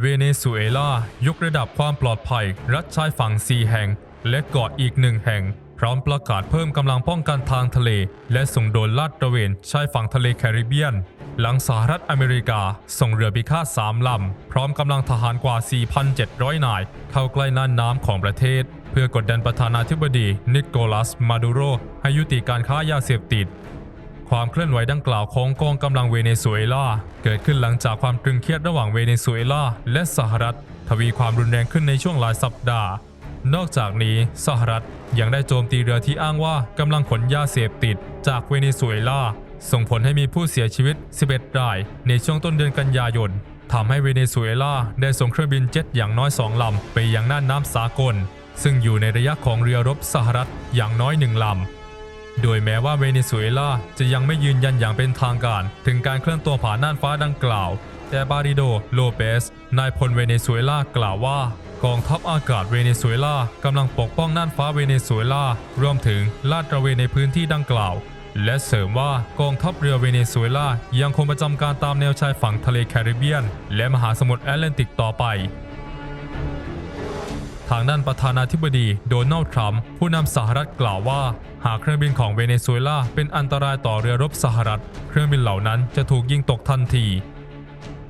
เวเนซุเอลายกระดับความปลอดภัย รัฐชายฝั่ง 4 แห่ง และเกาะอีกหนึ่งแห่ง พร้อมประกาศเพิ่มกำลังป้องกันทางทะเล และส่งโดนลาดตระเวนชายฝั่งทะเลแคริบเบียน หลังสหรัฐอเมริกา ส่งเรือพิฆาตสามลำ พร้อมกำลังทหารกว่า 4,700 นาย เข้าใกล้น่านน้ำของประเทศ เพื่อกดดันประธานาธิบดีนิโคลัสมาดูโรให้ยุติการค้ายาเสพติด ความเคลื่อนไหวดังกล่าวของกองกำลังเวเนซุเอลาเกิดขึ้นหลังจากความตรึงเครียดระหว่างเวเนซุเอลาและสหรัฐ ทวีความรุนแรงขึ้นในช่วงหลายสัปดาห์ นอกจากนี้สหรัฐยังได้โจมตีเรือที่อ้างว่ากำลังขนยาเสพติด จากเวเนซุเอลาส่งผลให้มีผู้เสียชีวิต 11 ราย ในช่วงต้นเดือนกันยายนทำให้เวเนซุเอลาได้ส่งเครื่องบินเจ็ตอย่างน้อยสองลำไปยังน่านน้ำสากล ซึ่งอยู่ในระยะของเรือรบสหรัฐอย่างน้อยหนึ่งลำ โดยแม้ว่าเวเนซุเอลาจะยังไม่ยืนยันอย่างเป็นทางการ ถึงการเคลื่อนตัวผ่านน่านฟ้าดังกล่าว แต่บาริโด โลเปส นายพลเวเนซุเอลากล่าวว่ากองทัพอากาศเวเนซุเอลากำลังปกป้องน่านฟ้าเวเนซุเอลารวมถึงลาดตระเวนในพื้นที่ดังกล่าว และเสริมว่ากองทัพเรือเวเนซุเอลายังคงประจำการตามแนวชายฝั่งทะเลแคริบเบียน และมหาสมุทรแอตแลนติกต่อไป ทางด้านประธานาธิบดีโดนัลด์ทรัมป์ผู้นำสหรัฐกล่าวว่า หากเครื่องบินของเวเนซุเอลาเป็นอันตรายต่อเรือรบสหรัฐ เครื่องบินเหล่านั้นจะถูกยิงตกทันที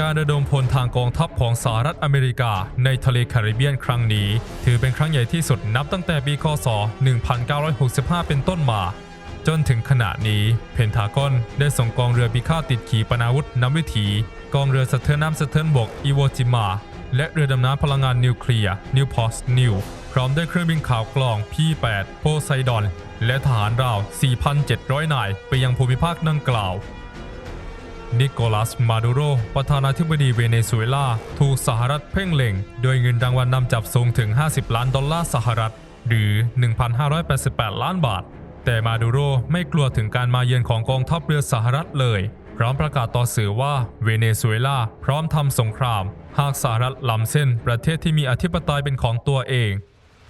การระดมพลทางกองทัพของสหรัฐอเมริกาในทะเลแคริบเบียนครั้งนี้ ถือเป็นครั้งใหญ่ที่สุดนับตั้งแต่ปีคศ 1965 เป็นต้นมา จนถึงขณะนี้เพนทากอนได้ส่งกองเรือพิฆาตติดขีปนาวุธนำวิถี กองเรือสะเทินน้ำสะเทินบกอีโวจิมา และเรือดำน้ำพลังงานนิวเคลียร์นิวพอสนิวพร้อมด้วยเครื่องบินข่าวกลอง P8 โพไซดอน และทหารราว 4,700 นาย ไปยังภูมิภาคดังกล่าว นิโคลัส มาดูโร ประธานาธิบดีเวเนซุเอลา ถูกสหรัฐเพ่งเล็ง โดยเงินรางวัลนำจับสูงถึง 50 ล้านดอลลาร์สหรัฐ หรือ 1,588 ล้านบาท แต่มาดูโรไม่กลัวถึงการมาเยือนของกองทัพเรือสหรัฐเลย ร้อมประกาศต่อสื่อว่าเวเนซุเอลาพร้อมทำสงคราม หากสหรัฐล้ำเส้นประเทศที่มีอธิปไตยเป็นของตัวเอง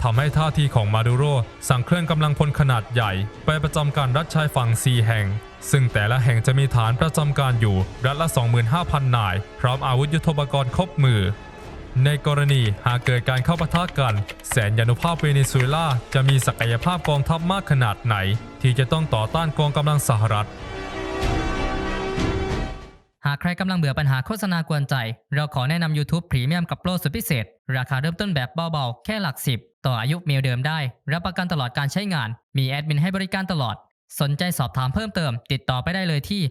ทำให้ท่าทีของมาดูโรสั่งเคลื่อนกำลังพลขนาดใหญ่ ไปประจำการรัฐชายฝั่ง 4 แห่ง ซึ่งแต่ละแห่งจะมีฐานประจำการอยู่รัฐละ 25,000 นาย พร้อมอาวุธยุทโธปกรณ์ครบมือ ในกรณีหากเกิดการเข้าปะทะกัน แสนยานุภาพเวเนซุเอลาจะมีศักยภาพกองทัพมากขนาดไหน ที่จะต้องต่อต้านกองกำลังสหรัฐ หากใครกำลังเบื่อปัญหาโฆษณากวนใจ เราขอแนะนำ YouTube Premium กับโปรสุดพิเศษ ราคาเริ่มต้นแบบเบาๆ แค่หลักสิบต่ออายุเมลเดิมได้ รับประกันตลอดการใช้งาน มีแอดมินให้บริการตลอด สนใจสอบถามเพิ่มเติม ติดต่อไปได้เลยที่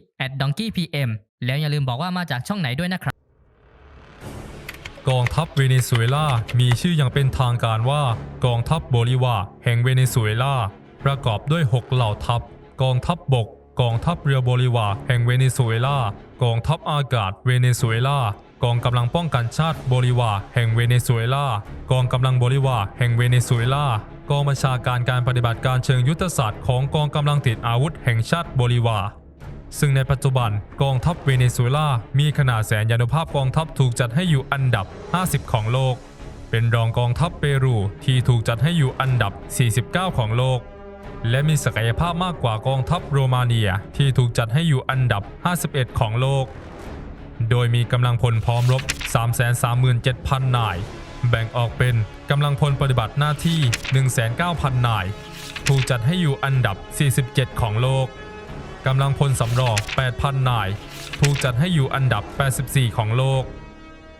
@donkeypm แล้วอย่าลืมบอกว่ามาจากช่องไหนด้วยนะครับ กองทัพเวเนซุเอลา มีชื่ออย่างเป็นทางการว่า กองทัพโบลิวาแห่งเวเนซุเอลา ประกอบด้วย 6 เหล่าทัพ กองทัพบบก กองทัพเรือโบลิวาแห่งเวเนซุเอลา กองทัพอากาศเวเนซุเอลา กองกำลังป้องกันชาติโบลิวาแห่งเวเนซุเอลา กองกำลังโบลิวาแห่งเวเนซุเอลา กองบัญชาการการปฏิบัติการเชิงยุทธศาสตร์ของกองกำลังติดอาวุธแห่งชาติโบลิวาซึ่งในปัจจุบันกองทัพเวเนซุเอลา มีขนาดแสนยานุภาพกองทัพถูกจัดให้อยู่อันดับ 50 ของโลก เป็นรองกองทัพเปรูที่ถูกจัดให้อยู่อันดับ 49 ของโลก และมีศักยภาพมากกว่ากองทัพโรมาเนียที่ถูกจัดให้อยู่อันดับ 51 ของโลก โดยมีกำลังพลพร้อมรบ 337,000 นาย แบ่งออกเป็นกำลังพลปฏิบัติหน้าที่ 19,000 นาย ถูกจัดให้อยู่อันดับ 47 ของโลกกำลังพลสำรอง 8,000 นาย ถูกจัดให้อยู่อันดับ 84 ของโลก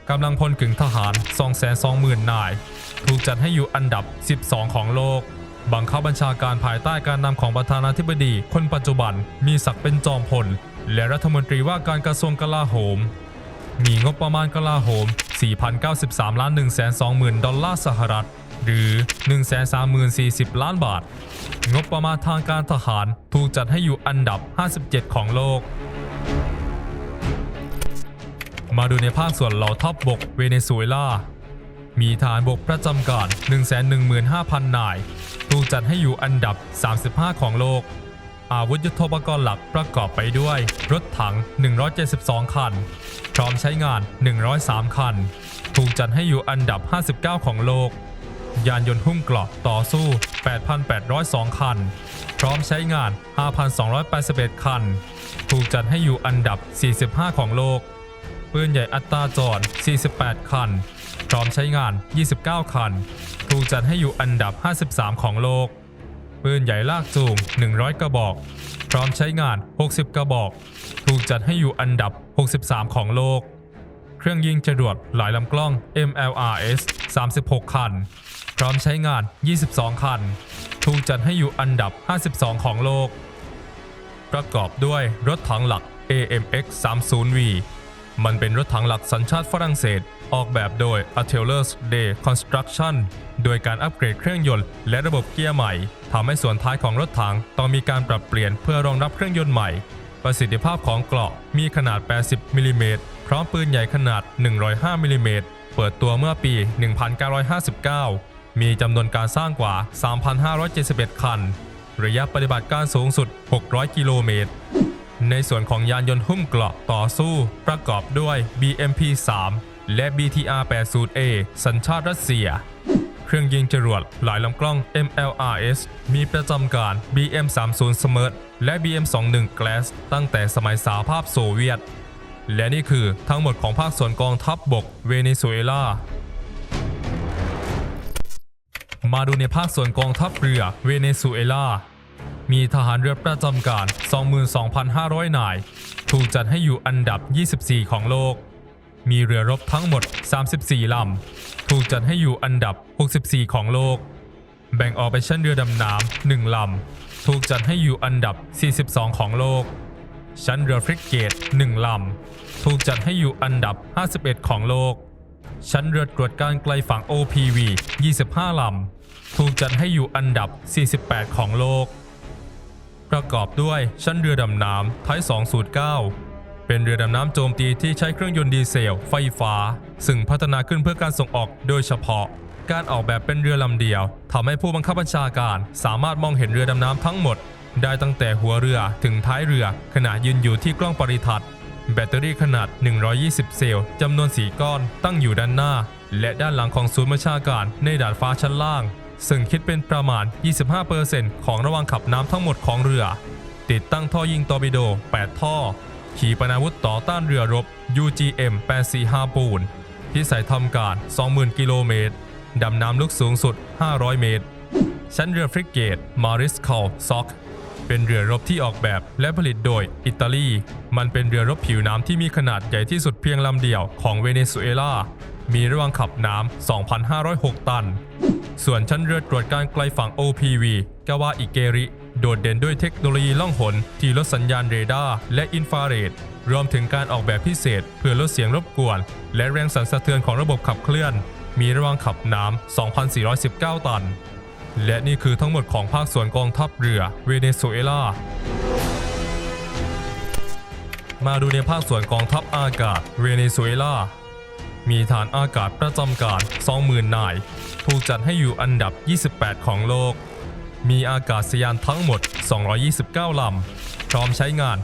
กำลังพลกึ่งทหาร 220,000 นาย ถูกจัดให้อยู่อันดับ 12 ของโลก บังคับบัญชาการภายใต้การนำของประธานาธิบดี คนปัจจุบันมีศักดิ์เป็นจอมพล และรัฐมนตรีว่าการกระทรวงกลาโหม มีงบประมาณกลาโหม 4,093ล้าน120,000 ดอลลาร์สหรัฐ หรือ 130,040 ล้านบาท งบประมาณทางการทหารถูกจัดให้อยู่อันดับ 57 ของโลก มาดูในภาคส่วนเหล่าทัพบบกเวเนซุเอลา มีฐานบกประจำการ 115,000 นาย ถูกจัดให้อยู่อันดับ 35 ของโลก อาวุธยุทโธปกรณ์หลักประกอบไปด้วย รถถัง 172 คัน พร้อมใช้งาน 103 คัน ถูกจัดให้อยู่อันดับ 59 ของโลก ยานยนต์หุ้มเกราะต่อสู้ 8,802 คัน พร้อมใช้งาน 5,281 คัน ถูกจัดให้อยู่อันดับ 45 ของโลก ปืนใหญ่อัตราจร 48 คัน พร้อมใช้งาน 29 คัน ถูกจัดให้อยู่อันดับ 53 ของโลก ปืนใหญ่ลากจูง 100 กระบอก พร้อมใช้งาน 60 กระบอก ถูกจัดให้อยู่อันดับ 63 ของโลก เครื่องยิงจรวดหลายลำกล้อง MLRS 36 คัน พร้อมใช้งาน 22 คัน ถูกจัดให้อยู่อันดับ 52 ของโลก ประกอบด้วยรถถังหลัก AMX 30V มันเป็นรถถังหลักสัญชาติฝรั่งเศส ออกแบบโดย a t e l e r s Day Construction โดยการอัปเกรดเครื่องยนต์และระบบเกียร์ใหม่ทำให้ส่วนท้ายของรถถังต้องมีการปรับเปลี่ยนเพื่อรองรับเครื่องยนต์ใหม่ ประสิทธิภาพของเกราะมีขนาด 80 มิลลิเมตรพร้อมปืนใหญ่ขนาด 105 มิลลิเมตรเปิดตัวเมื่อปี 1959 มีจำนวนการสร้างกว่า 3,571 คัน ระยะปฏิบัติการสูงสุด 600 กิโลเมตร ในส่วนของยานยนต์หุ้มเกราะต่อสู้ ประกอบด้วย BMP-3 และ BTR-80A สัญชาติรัสเซีย เครื่องยิงจรวดหลายลำกล้อง MLRS มีประจำการ BM30 Smert และ BM21 Glass ตั้งแต่สมัยสหภาพโซเวียต และนี่คือทั้งหมดของภาคส่วนกองทัพบบกเวเนซุเอลามาดูในภาคส่วนกองทัพเรือเวเนซุเอลา มีทหารเรือประจำการ 22,500 นาย ถูกจัดให้อยู่อันดับ 24 ของโลก มีเรือรบทั้งหมด 34 ลำ ถูกจัดให้อยู่อันดับ 64 ของโลก แบ่งออกเป็นชั้นเรือดำน้ำ1ลำ ถูกจัดให้อยู่อันดับ 42 ของโลก ชั้นเรือฟริกเกต 1 ลำ ถูกจัดให้อยู่อันดับ 51 ของโลก ชั้นเรือตรวจการไกลฝั่ง OPV 25 ลำ ถูกจัดให้อยู่อันดับ 48 ของโลก ประกอบด้วยชั้นเรือดำน้ำไทย209 เป็นเรือดำน้ำโจมตีที่ใช้เครื่องยนต์ดีเซล ไฟฟ้า ซึ่งพัฒนาขึ้นเพื่อการส่งออกโดยเฉพาะ การออกแบบเป็นเรือลำเดียวทำให้ผู้บังคับบัญชาการสามารถมองเห็นเรือดำน้ำทั้งหมด ได้ตั้งแต่หัวเรือถึงท้ายเรือขณะยืนอยู่ที่กล้องปริทัศน์แบตเตอรี่ขนาด 120 เซลล์จำนวน 4 ก้อนตั้งอยู่ด้านหน้า และด้านหลังของศูนย์บัญชาการในดาดฟ้าชั้นล่าง ซึ่งคิดเป็นประมาณ 25%ของระว่างขับน้ำทั้งหมดของเรือ ติดตั้งท่อยิงตอร์ปิโด 8 ท่อ ขีปนาวุธต่อต้านเรือรบ UGM 845ปูนพิสัยทำการ 20,000 กิโลเมตร ดำน้ำลึกสูงสุด 500 เมตร ชั้นเรือฟริกเกต มาริสคาลซ็อก เป็นเรือรบที่ออกแบบและผลิตโดยอิตาลี มันเป็นเรือรบผิวน้ำที่มีขนาดใหญ่ที่สุดเพียงลำเดียวของเวเนซุเอลา มีระว่างขับน้ำ 2,506 ตัน ส่วนชั้นเรือตรวจการไกลฝั่ง OPV กาวาอิเกริ โดดเด่นด้วยเทคโนโลยีล่องหนที่ลดสัญญาณเรดาร์และอินฟราเรดรวมถึงการออกแบบพิเศษ เพื่อลดเสียงรบกวน และแรงสั่นสะเทือนของระบบขับเคลื่อน มีระวางขับน้ำ 2,419 ตัน และนี่คือทั้งหมดของภาคส่วนกองทัพเรือเวเนซุเอลามาดูในภาคส่วนกองทัพอากาศเวเนซุเอลา มีฐานอากาศประจำการ 20,000 นาย ถูกจัดให้อยู่อันดับ 28 ของโลก มีอากาศยานทั้งหมด 229 ลำ พร้อมใช้งาน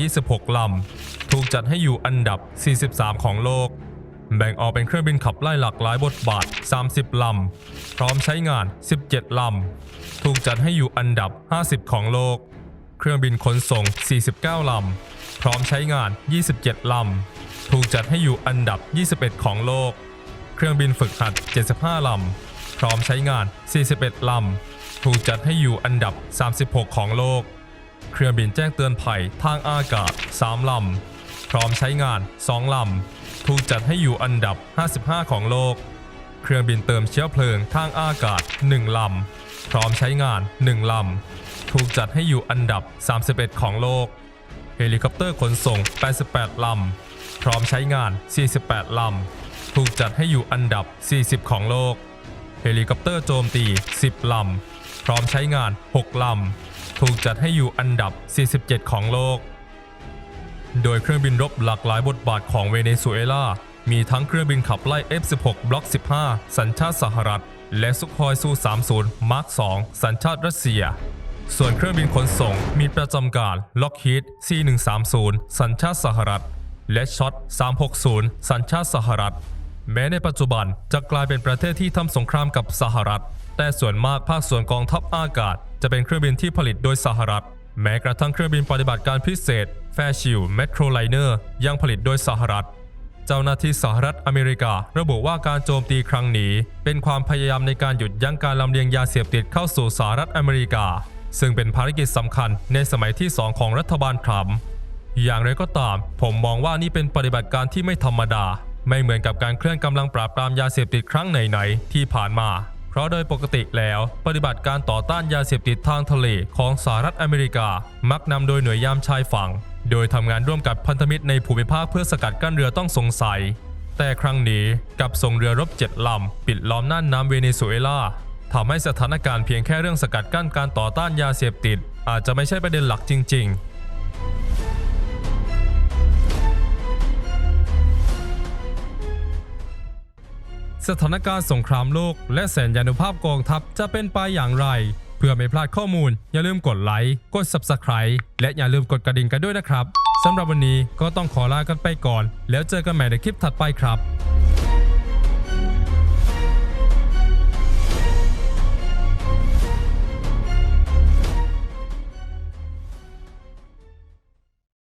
126 ลำ ถูกจัดให้อยู่อันดับ 43 ของโลก แบ่งออกเป็นเครื่องบินขับไล่หลากหลายบทบาท 30 ลำ พร้อมใช้งาน 17 ลำ ถูกจัดให้อยู่อันดับ 50 ของโลก เครื่องบินขนส่ง 49 ลำ พร้อมใช้งาน 27 ลำ ถูกจัดให้อยู่อันดับ 21 ของโลก เครื่องบินฝึกหัด 75 ลำ พร้อมใช้งาน 41 ลำ ถูกจัดให้อยู่อันดับ 36 ของโลก เครื่องบินแจ้งเตือนภัยทางอากาศ 3 ลำ พร้อมใช้งาน 2 ลำ ถูกจัดให้อยู่อันดับ 55 ของโลก เครื่องบินเติมเชื้อเพลิงทางอากาศ 1 ลำ พร้อมใช้งาน 1 ลำ ถูกจัดให้อยู่อันดับ 31 ของโลก เฮลิคอปเตอร์ขนส่ง 88 ลำ พร้อมใช้งาน 48 ลำ ถูกจัดให้อยู่อันดับ 40 ของโลก เฮลิคอปเตอร์โจมตี 10 ลำ พร้อมใช้งาน 6 ลำ ถูกจัดให้อยู่อันดับ 47 ของโลก โดยเครื่องบินรบหลากหลายบทบาทของเวเนซุเอลา มีทั้งเครื่องบินขับไล่ F-16 บล็อก 15 สัญชาติสหรัฐ และซุคอยซู 30 มาร์ค 2 สัญชาติรัสเซียส่วนเครื่องบินขนส่งมีประจำการ Lockheed C-130 สัญชาติสหรัฐ และช็อต 360 สัญชาติสหรัฐ แม้ในปัจจุบันจะกลายเป็นประเทศที่ทำสงครามกับสหรัฐ แต่ส่วนมากภาคส่วนกองทัพอากาศ จะเป็นเครื่องบินที่ผลิตโดยสหรัฐ แม้กระทั่งเครื่องบินปฏิบัติการพิเศษแฟชิลเมโทรไลเนอร์ยังผลิตโดยสหรัฐ เจ้าหน้าที่สหรัฐอเมริการะบุว่าการโจมตีครั้งนี้ เป็นความพยายามในการหยุดยั้งการลำเลียงยาเสพติดเข้าสู่สหรัฐอเมริกา ซึ่งเป็นภารกิจสำคัญในสมัยที่ 2 ของรัฐบาลทรัมป์ อย่างไรก็ตาม ผมมองว่านี่เป็นปฏิบัติการที่ไม่ธรรมดา ไม่เหมือนกับการเคลื่อนกำลังปราบปรามยาเสพติดครั้งไหนๆที่ผ่านมา เพราะโดยปกติแล้ว ปฏิบัติการต่อต้านยาเสพติดทางทะเลของสหรัฐอเมริกา มักนำโดยหน่วยยามชายฝั่ง โดยทำงานร่วมกับพันธมิตรในภูมิภาคเพื่อสกัดกั้นเรือต้องสงสัย แต่ครั้งนี้กับส่งเรือรบเจ็ดลำปิดล้อมน่านน้ำเวเนซุเอลาทำให้สถานการณ์เพียงแค่เรื่องสกัดกั้นการต่อต้านยาเสพติด อาจจะไม่ใช่ประเด็นหลักจริง ๆ สถานการณ์สงครามโลก และแสนยานุภาพกองทัพจะเป็นไปอย่างไร เพื่อไม่พลาดข้อมูล อย่าลืมกดไลค์กด Subscribe และอย่าลืมกดกระดิ่งกันด้วยนะครับสำหรับวันนี้ก็ต้องขอลากันไปก่อน แล้วเจอกันใหม่ในคลิปถัดไปครับ